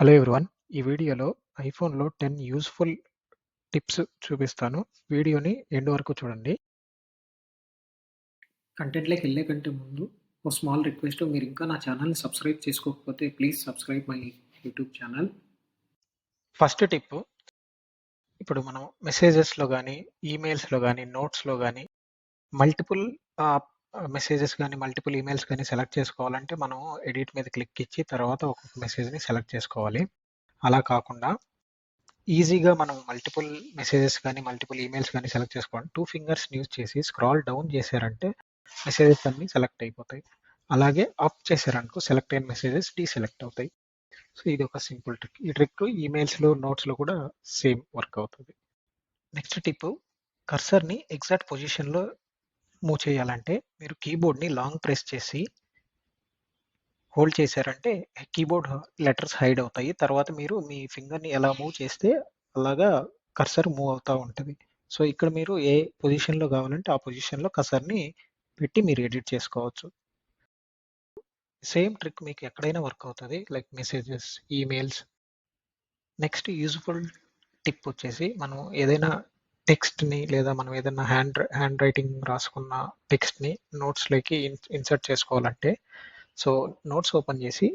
Hello everyone. ఈ వీడియోలో ఐఫోన్‌లో 10 useful tips చూపిస్తాను. వీడియోని ఎండ్ వరకు చూడండి. కంటెంట్‌లోకి ఎళ్ళే కంటే ముందు ఓ స్మాల్ రిక్వెస్ట్ మీరు ఇంకా నా ఛానల్‌ని సబ్స్క్రైబ్ చేసుకోకపోతే please subscribe my YouTube channel. First tip ఇప్పుడు మనం మెసేజెస్‌లో గానీ, ఈమెయిల్స్‌లో గానీ, నోట్స్‌లో గానీ మల్టిపుల్ మెసేజెస్ కానీ మల్టిపుల్ ఈమెయిల్స్ కానీ సెలెక్ట్ చేసుకోవాలంటే మనం ఎడిట్ మీద క్లిక్ ఇచ్చి తర్వాత ఒక్కొక్క మెసేజ్‌ని సెలెక్ట్ చేసుకోవాలి. అలా కాకుండా ఈజీగా మనం మల్టిపుల్ మెసేజెస్ కానీ మల్టిపుల్ ఈమెయిల్స్ కానీ సెలెక్ట్ చేసుకోవాలి టూ ఫింగర్స్‌ని యూజ్ చేసి స్క్రాల్ డౌన్ చేశారంటే మెసేజెస్ అన్నీ సెలెక్ట్ అయిపోతాయి. అలాగే అప్ చేశారనుకో సెలెక్ట్ అయిన మెసేజెస్ డీసెలెక్ట్ అవుతాయి. సో ఇది ఒక సింపుల్ ట్రిక్. ఈ ట్రిక్ ఈమెయిల్స్‌లో, నోట్స్‌లో కూడా సేమ్ వర్క్ అవుతుంది నెక్స్ట్ టిప్ కర్సర్‌ని ఎగ్జాక్ట్ పొజిషన్‌లో మూవ్ చేయాలంటే మీరు కీబోర్డ్‌ని లాంగ్ ప్రెస్ చేసి హోల్డ్ చేశారంటే కీబోర్డ్ లెటర్స్ హైడ్ అవుతాయి. తర్వాత మీరు మీ ఫింగర్‌ని ఎలా మూవ్ చేస్తే అలాగా కర్సర్ మూవ్ అవుతూ ఉంటుంది సో ఇక్కడ మీరు ఏ పొజిషన్‌లో కావాలంటే ఆ పొజిషన్‌లో కర్సర్‌ని పెట్టి మీరు ఎడిట్ చేసుకోవచ్చు. సేమ్ ట్రిక్ మీకు ఎక్కడైనా వర్క్ అవుతుంది like messages, emails. Next useful tip వచ్చేసి మనం ఏదైనా టెక్స్ట్‌ని లేదా మనం ఏదైనా హ్యాండ్ హ్యాండ్ రైటింగ్ రాసుకున్న టెక్స్ట్‌ని నోట్స్‌లోకి ఇన్ ఇన్సర్ట్ చేసుకోవాలంటే సో నోట్స్ ఓపెన్ చేసి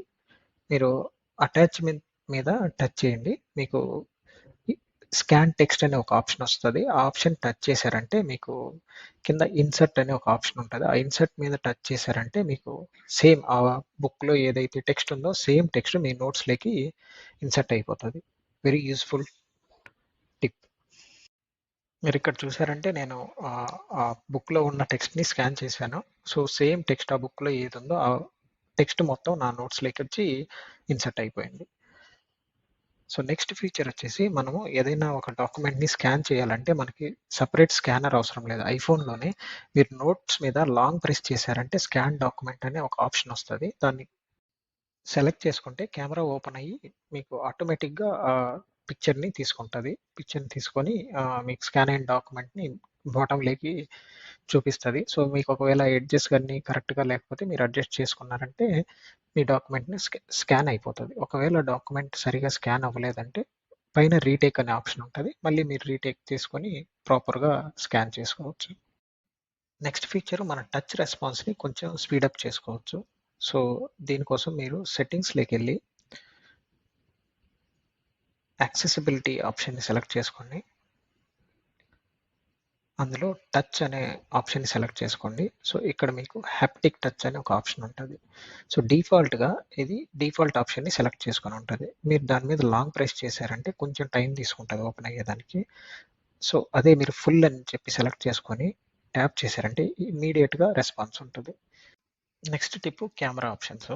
మీరు అటాచ్‌మెంట్ మీద టచ్ చేయండి. మీకు స్కాన్ టెక్స్ట్ అనే ఒక ఆప్షన్ వస్తుంది. ఆ ఆప్షన్ టచ్ చేశారంటే మీకు కింద ఇన్సర్ట్ అనే ఒక ఆప్షన్ ఉంటుంది. ఆ ఇన్సర్ట్ మీద టచ్ చేశారంటే మీకు సేమ్ ఆ బుక్‌లో ఏదైతే టెక్స్ట్ ఉందో సేమ్ టెక్స్ట్ మీ నోట్స్‌లోకి ఇన్సర్ట్ అయిపోతుంది. వెరీ యూస్ఫుల్ మీరు ఇక్కడ చూసారంటే నేను ఆ బుక్‌లో ఉన్న టెక్స్ట్‌ని స్కాన్ చేశాను. సో సేమ్ టెక్స్ట్ ఆ బుక్‌లో ఏదుందో ఆ టెక్స్ట్ మొత్తం నా నోట్స్‌లోకి వచ్చి ఇన్సర్ట్ అయిపోయింది. సో నెక్స్ట్ ఫీచర్ వచ్చేసి మనము ఏదైనా ఒక డాక్యుమెంట్‌ని స్కాన్ చేయాలంటే మనకి సపరేట్ స్కానర్ అవసరం లేదు. ఐఫోన్‌లోనే మీరు నోట్స్ మీద లాంగ్ ప్రెస్ చేశారంటే స్కాన్ డాక్యుమెంట్ అనే ఒక ఆప్షన్ వస్తుంది దాన్ని సెలెక్ట్ చేసుకుంటే కెమెరా ఓపెన్ అయ్యి మీకు ఆటోమేటిక్‌గా పిక్చర్‌ని తీసుకుంటుంది పిక్చర్‌ని తీసుకొని మీకు స్కాన్ అయిన డాక్యుమెంట్‌ని బాటమ్‌లోకి చూపిస్తుంది సో మీకు ఒకవేళ ఎడ్జెస్ కానీ కరెక్ట్‌గా లేకపోతే మీరు అడ్జస్ట్ చేసుకున్నారంటే మీ డాక్యుమెంట్‌ని స్కా స్కాన్ అయిపోతుంది ఒకవేళ డాక్యుమెంట్ సరిగ్గా స్కాన్ అవ్వలేదంటే పైన రీటేక్ అనే ఆప్షన్ ఉంటుంది మళ్ళీ మీరు రీటేక్ చేసుకొని ప్రాపర్‌గా స్కాన్ చేసుకోవచ్చు. నెక్స్ట్ ఫీచర్ మన టచ్ రెస్పాన్స్‌ని కొంచెం స్పీడప్ చేసుకోవచ్చు. సో దీనికోసం మీరు సెట్టింగ్స్లోకి వెళ్ళి యాక్సెసిబిలిటీ ఆప్షన్‌ని సెలెక్ట్ చేసుకోండి. అందులో టచ్ అనే ఆప్షన్‌ని సెలెక్ట్ చేసుకోండి. సో ఇక్కడ మీకు హ్యాప్టిక్ టచ్ అనే ఒక ఆప్షన్ ఉంటుంది సో డిఫాల్ట్‌గా ఇది డిఫాల్ట్ ఆప్షన్‌ని సెలెక్ట్ చేసుకొని ఉంటుంది మీరు దాని మీద లాంగ్ ప్రెస్ చేశారంటే కొంచెం టైం తీసుకుంటుంది ఓపెన్ అయ్యేదానికి. సో అదే మీరు ఫుల్ అని చెప్పి సెలెక్ట్ చేసుకొని ట్యాప్ చేశారంటే ఇమీడియట్గా రెస్పాన్స్ ఉంటుంది next tip camera options.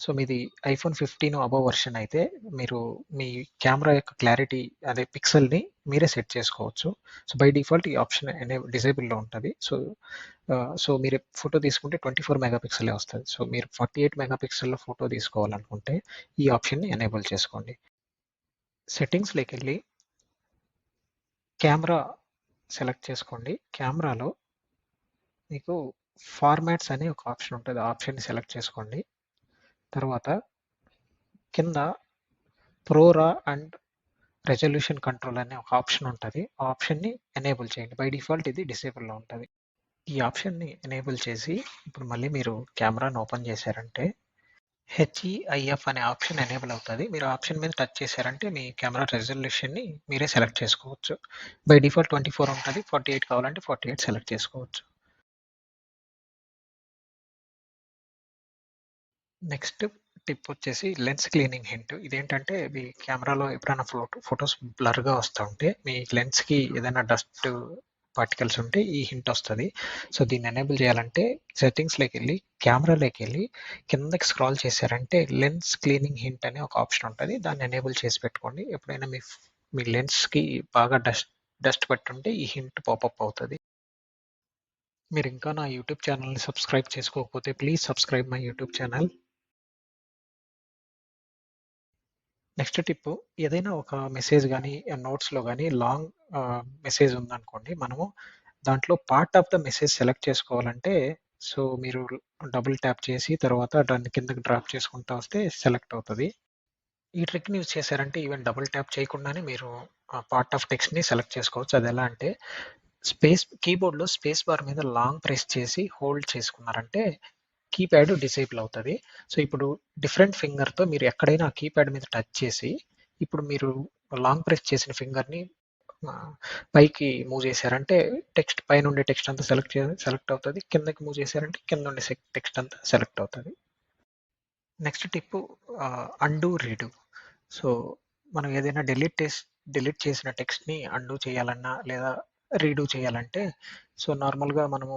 So మీది ఐఫోన్ ఫిఫ్టీన్ అబవ్ వర్షన్ అయితే మీరు మీ కెమెరా యొక్క క్లారిటీ అదే పిక్సెల్‌ని మీరే సెట్ చేసుకోవచ్చు. సో బై డిఫాల్ట్ ఈ ఆప్షన్ అనే డిజేబుల్‌లో ఉంటుంది సో సో మీరు ఫోటో తీసుకుంటే 24 మెగా పిక్సెలే వస్తుంది సో మీరు 48 మెగా పిక్సెల్‌లో ఫోటో తీసుకోవాలనుకుంటే ఈ ఆప్షన్‌ని ఎనేబుల్ చేసుకోండి. సెట్టింగ్స్లోకి వెళ్ళి కెమెరా సెలెక్ట్ చేసుకోండి. కెమెరాలో మీకు ఫార్మాట్స్ అనే ఒక ఆప్షన్ ఉంటుంది ఆ ఆప్షన్‌ని సెలెక్ట్ చేసుకోండి. తర్వాత కింద ప్రోరా అండ్ రెజల్యూషన్ కంట్రోల్ అనే ఒక ఆప్షన్ ఉంటుంది ఆ ఆప్షన్‌ని ఎనేబుల్ చేయండి. బై డిఫాల్ట్ ఇది డిసేబుల్‌లో ఉంటుంది ఈ ఆప్షన్‌ని ఎనేబుల్ చేసి ఇప్పుడు మళ్ళీ మీరు కెమెరాను ఓపెన్ చేశారంటే హెచ్ఈఐఎఫ్ అనే ఆప్షన్ ఎనేబుల్ అవుతుంది మీరు ఆప్షన్ మీద టచ్ చేశారంటే మీ కెమెరా రెజల్యూషన్‌ని మీరే సెలెక్ట్ చేసుకోవచ్చు. బై డిఫాల్ట్ ట్వంటీ ఫోర్ ఉంటుంది ఫార్టీ ఎయిట్ కావాలంటే 48 సెలెక్ట్ చేసుకోవచ్చు. నెక్స్ట్ టిప్ వచ్చేసి లెన్స్ క్లీనింగ్ హింట్. ఇదేంటంటే మీ కెమెరాలో ఎప్పుడైనా ఫోటో ఫొటోస్ బ్లర్‌గా వస్తూ ఉంటే మీ లెన్స్‌కి ఏదైనా డస్ట్ పార్టికల్స్ ఉంటే ఈ హింట్ వస్తుంది సో దీన్ని ఎనేబుల్ చేయాలంటే సెట్టింగ్స్లోకి వెళ్ళి కెమెరాలోకి వెళ్ళి కిందకి స్క్రాల్ చేశారంటే లెన్స్ క్లీనింగ్ హింట్ అనే ఒక ఆప్షన్ ఉంటుంది దాన్ని ఎనేబుల్ చేసి పెట్టుకోండి. ఎప్పుడైనా మీ మీ లెన్స్‌కి బాగా డస్ట్ డస్ట్ పెట్టుంటే ఈ హింట్ పాపప్ అవుతుంది మీరు ఇంకా నా యూట్యూబ్ ఛానల్‌ని సబ్స్క్రైబ్ చేసుకోకపోతే please subscribe my YouTube channel. Next tip ఏదైనా ఒక మెసేజ్ కానీ నోట్స్‌లో కానీ లాంగ్ మెసేజ్ ఉందనుకోండి. మనము దాంట్లో part of the message select చేసుకోవాలంటే సో మీరు డబుల్ ట్యాప్ చేసి తర్వాత దాన్ని కిందకి డ్రాప్ చేసుకుంటా వస్తే సెలెక్ట్ అవుతుంది ఈ ట్రిక్‌ని యూజ్ చేశారంటే ఈవెన్ డబుల్ ట్యాప్ చేయకుండానే మీరు పార్ట్ ఆఫ్ టెక్స్ట్‌ని సెలెక్ట్ చేసుకోవచ్చు. అది ఎలా అంటే స్పేస్ కీబోర్డ్‌లో స్పేస్ బార్ మీద లాంగ్ ప్రెస్ చేసి హోల్డ్ చేసుకున్నారంటే కీప్యాడ్ డిసేబుల్ అవుతుంది. సో, ఇప్పుడు డిఫరెంట్ ఫింగర్‌తో మీరు ఎక్కడైనా ఆ కీప్యాడ్ మీద టచ్ చేసి ఇప్పుడు మీరు లాంగ్ ప్రెస్ చేసిన ఫింగర్‌ని పైకి మూవ్ చేశారంటే టెక్స్ట్ పైనుండే టెక్స్ట్ అంతా సెలెక్ట్ సెలెక్ట్ అవుతుంది. కిందకి మూవ్ చేశారంటే కిందుండే సెక్ టెక్స్ట్ అంతా సెలెక్ట్ అవుతుంది. Next tip ah, undo, redo. So, మనం ఏదైనా డిలీట్ టెస్ట్ డిలీట్ చేసిన టెక్స్ట్‌ని అండు చేయాలన్నా లేదా రీడు చేయాలంటే సో, నార్మల్‌గా మనము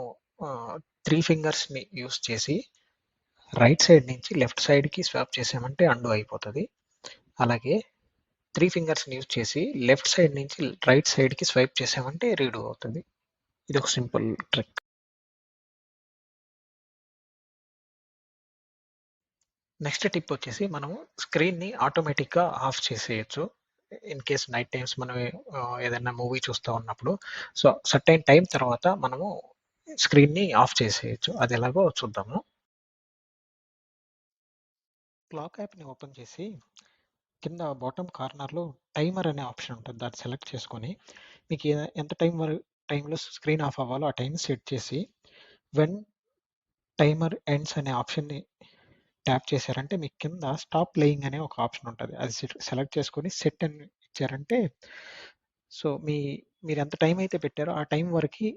త్రీ ఫింగర్స్‌ని యూస్ చేసి రైట్ సైడ్ నుంచి లెఫ్ట్ సైడ్‌కి స్వాప్ చేసామంటే అండు అయిపోతుంది అలాగే త్రీ ఫింగర్స్‌ని యూజ్ చేసి లెఫ్ట్ సైడ్ నుంచి రైట్ సైడ్‌కి స్వైప్ చేసామంటే రీడు ఇది ఒక సింపుల్ ట్రిక్. నెక్స్ట్ టిప్ వచ్చేసి మనము స్క్రీన్‌ని ఆటోమేటిక్‌గా ఆఫ్ చేసేయొచ్చు. ఇన్ కేస్ నైట్ టైమ్స్ మనం ఏదైనా మూవీ చూస్తూ ఉన్నప్పుడు సో, సర్టైన్ టైం తర్వాత మనము స్క్రీన్‌ని ఆఫ్ చేసేయచ్చు. అది ఎలాగో చూద్దాము. క్లాక్ యాప్‌ని ఓపెన్ చేసి కింద బాటమ్ కార్నర్‌లో టైమర్ అనే ఆప్షన్ ఉంటుంది. దాన్ని సెలెక్ట్ చేసుకొని మీకు ఎంత టైం వరకు టైంలో స్క్రీన్ ఆఫ్ అవ్వాలో ఆ టైం సెట్ చేసి వెన్ టైమర్ ఎండ్స్ అనే ఆప్షన్‌ని ట్యాప్ చేశారంటే మీకు కింద స్టాప్ ప్లేయింగ్ అనే ఒక ఆప్షన్ ఉంటుంది. అది సెలెక్ట్ చేసుకొని సెట్ అని ఇచ్చారంటే సో, మీ మీరెంత టైం అయితే పెట్టారో ఆ టైం వరకి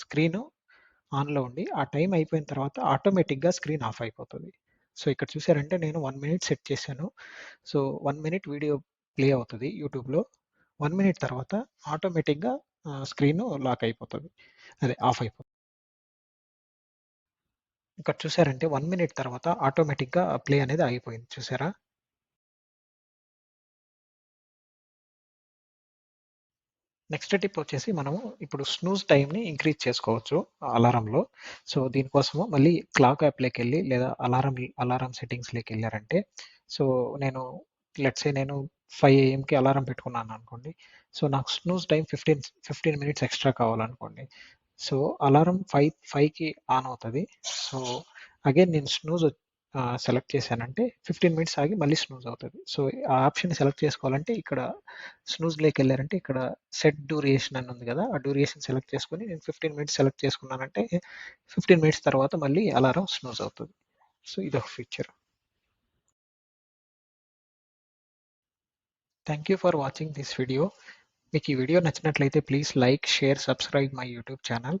స్క్రీను ఆన్‌లో ఉండి ఆ టైం అయిపోయిన తర్వాత ఆటోమేటిక్‌గా స్క్రీన్ ఆఫ్ అయిపోతుంది సో, ఇక్కడ చూసారంటే నేను వన్ మినిట్ సెట్ చేశాను. So, one minute video play అవుతుంది యూట్యూబ్‌లో. వన్ మినిట్ తర్వాత ఆటోమేటిక్‌గా స్క్రీన్ స్క్రీను లాక్ అయిపోతుంది అదే ఆఫ్ అయిపోతుంది ఇక్కడ చూసారంటే వన్ మినిట్ తర్వాత ఆటోమేటిక్‌గా ప్లే అనేది ఆగిపోయింది. చూసారా? నెక్స్ట్ టిప్ వచ్చేసి మనము ఇప్పుడు స్నూజ్ టైమ్‌ని ఇంక్రీజ్ చేసుకోవచ్చు అలారంలో. సో, దీనికోసము మళ్ళీ క్లాక్ యాప్లోకి వెళ్ళి లేదా అలారం అలారం సెట్టింగ్స్లోకి వెళ్ళారంటే సో, నేను లెట్స్ నేను ఫైవ్ ఏఎంకి అలారం పెట్టుకున్నాను అనుకోండి సో, నాకు snooze time fifteen fifteen minutes extra కావాలనుకోండి. So, alarm 5 5కి ఆన్ అవుతుంది సో, అగైన్ నేను స్నూజ్ సెలెక్ట్ చేశానంటే 15 మినిట్స్ ఆగి మళ్ళీ స్నూజ్ అవుతుంది సో, ఆ ఆప్షన్ సెలెక్ట్ చేసుకోవాలంటే ఇక్కడ స్నూజ్‌లోకెళ్ళారంటే ఇక్కడ సెట్ డ్యూరేషన్ అని ఉంది కదా! ఆ డ్యూరేషన్ సెలెక్ట్ చేసుకొని నేను 15 మినిట్స్ సెలెక్ట్ చేసుకున్నానంటే 15 మినిట్స్ తర్వాత మళ్ళీ అలారం స్నూజ్ అవుతుంది సో, ఇది ఒక feature. Thank you for watching this video. మీకు ఈ వీడియో నచ్చినట్లయితే please like, share, subscribe my YouTube channel.